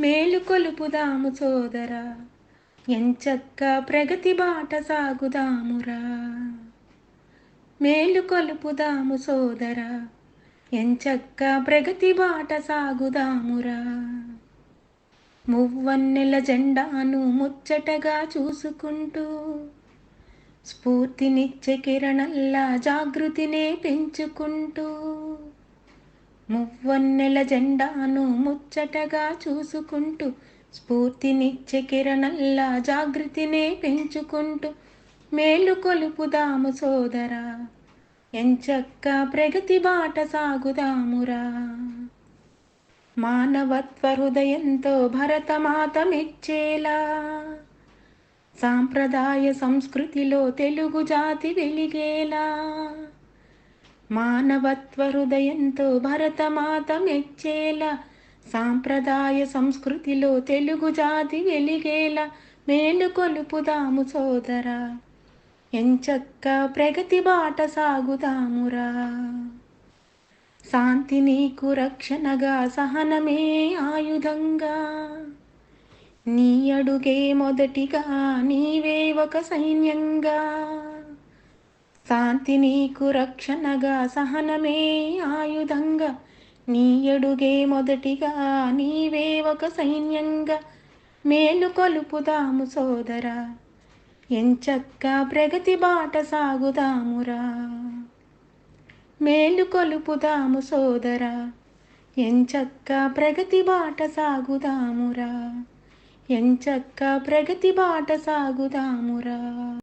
మేలు కొలుపుదాము సోదరా. ఎంచక్క ప్రగతి బాట సాగుదామురా. మేలు కొలుపుదాము సోదరా. ఎంచక్క ప్రగతి బాట సాగుదామురా. మువ్వన్నెల జెండాను ముచ్చటగా చూసుకుంటూ స్ఫూర్తినిచ్చే కిరణల్లా జాగృతినే పెంచుకుంటూ మువ్వన్నెల జెండాను ముచ్చటగా చూసుకుంటూ స్ఫూర్తినిచ్చే కిరణల్లా జాగృతినే పెంచుకుంటూ మేలు కొలుపుదాము సోదరా ఎంచక్క ప్రగతి బాట సాగుదామురా. మానవత్వ హృదయంతో భరతమాత మెచ్చేలా సాంప్రదాయ సంస్కృతిలో తెలుగు జాతి వెలిగేలా. మానవత్వ హృదయంతో భరతమాత మెచ్చేలా సాంప్రదాయ సంస్కృతిలో తెలుగు జాతి వెలిగేలా మేలు కొలుపుదాము సోదరా ఎంచక్క ప్రగతి బాట సాగుదామురా. శాంతి నీకు రక్షణగా సహనమే ఆయుధంగా. నీ అడుగే మొదటిగా నీవే ఒక సైన్యంగా. శాంతి నీకు రక్షణగా సహనమే ఆయుధంగా. నీ అడుగే మొదటిగా నీవే ఒక సైన్యంగా. మేలు కొలుపుదాము సోదరా ఎంచక్క ప్రగతి బాట సాగుదామురా. మేలు కొలుపుదాము సోదరా ఎంచక్క ప్రగతి బాట సాగుదామురా. ఎంచక్క ప్రగతి బాట సాగుదామురా.